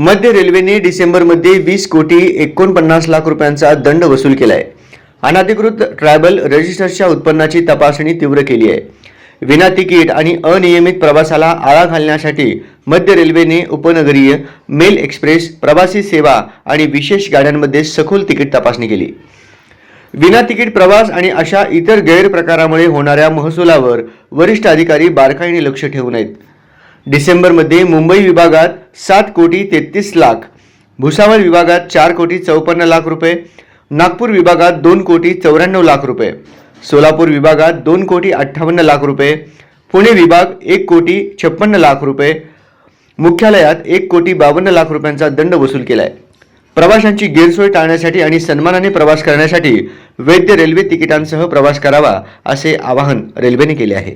मध्य रेल्वेने डिसेंबरमध्ये वीस कोटी एकोणपन्नास लाख रुपयांचा दंड वसूल केलाय. अनाधिकृत ट्रॅव्हल रजिस्टर्सच्या उत्पन्नाची तपासणी तीव्र केली आहे. विना तिकीट आणि अनियमित प्रवासाला आळा घालण्यासाठी मध्य रेल्वेने उपनगरीय मेल एक्सप्रेस प्रवासी सेवा आणि विशेष गाड्यांमध्ये सखोल तिकीट तपासणी केली. विना तिकीट प्रवास आणि अशा इतर गैरप्रकारामुळे होणाऱ्या महसुलावर वरिष्ठ अधिकारी बारकाईने लक्ष ठेवून आहेत. डिसेंबरमध्ये मुंबई विभागात सात कोटी तेहतीस लाख भुसावळ विभागात चार कोटी चौपन्न लाख रुपये नागपूर विभागात दोन कोटी चौऱ्याण्णव लाख रुपये सोलापूर विभागात दोन कोटी अठ्ठावन्न लाख रुपये पुणे विभाग एक कोटी छप्पन्न लाख रुपये मुख्यालयात एक कोटी बावन्न लाख रुपयांचा दंड वसूल केला आहे प्रवाशांची गैरसोय टाळण्यासाठी आणि सन्मानाने प्रवास करण्यासाठी वैद्य रेल्वे तिकिटांसह प्रवास करावा असे आवाहन रेल्वेने केले आहे.